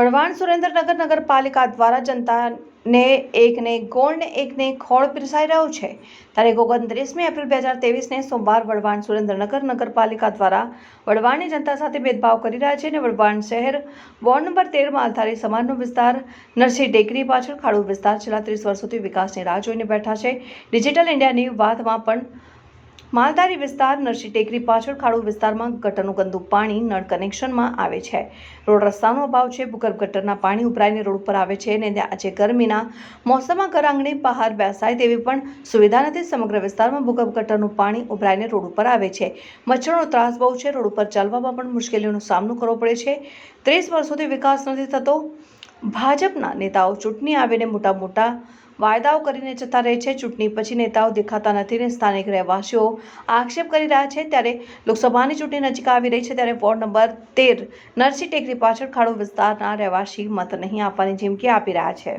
વઢવાણ સુરેન્દ્રનગર નગરપાલિકા દ્વારા જનતાને એકને ગોળ ને એકને ખોળ પીરસાઈ રહ્યો છે. તારીખ ઓગણત્રીસમી એપ્રિલ બે હજાર તેવીસને સોમવાર વઢવાણ સુરેન્દ્રનગર નગરપાલિકા દ્વારા વડવાણની જનતા સાથે ભેદભાવ કરી રહ્યા છે અને વડવાણ શહેર વોર્ડ નંબર તેર માલધારી સમાજનો વિસ્તાર, નરસિંહ ટેકરી પાછળ ખાડુ વિસ્તાર છેલ્લા ત્રીસ વર્ષોથી વિકાસની રાહ જોઈને બેઠા છે. ડિજિટલ ઇન્ડિયાની વાતમાં પણ માલધારી વિસ્તાર, નરસિંહ ટેકરી પાછળ ખાડો વિસ્તારમાં ગટરનું ગંદુ પાણી નળ કનેક્શનમાં આવે છે. રોડ રસ્તાનો અભાવ છે. ભૂગર્ભ ગટરના પાણી ઉભરાઈને રોડ પર આવે છે અને આજે ગરમીના મોસમમાં ઘર આંગણે બહાર બેસાય તેવી પણ સુવિધા નથી. સમગ્ર વિસ્તારમાં ભૂગર્ભ ગટરનું પાણી ઉભરાઈને રોડ ઉપર આવે છે. મચ્છરનો ત્રાસ બહુ છે. રોડ ઉપર ચાલવામાં પણ મુશ્કેલીઓનો સામનો કરવો પડે છે. ત્રીસ વર્ષોથી વિકાસ નથી થતો. ભાજપના નેતાઓ ચૂંટણી આવીને મોટા મોટા વાયદાઓ કરીને જતા રહે છે. ચૂંટણી પછી નેતાઓ દેખાતા નથી ને સ્થાનિક રહેવાસીઓ આક્ષેપ કરી રહ્યા છે. ત્યારે લોકસભાની ચૂંટણી નજીક આવી રહી છે ત્યારે વોર્ડ નંબર તેર નરસિંહ ટેકરી પાછળ ખાડો વિસ્તારના રહેવાસી મત નહીં આપવાની ચીમકી આપી રહ્યા છે.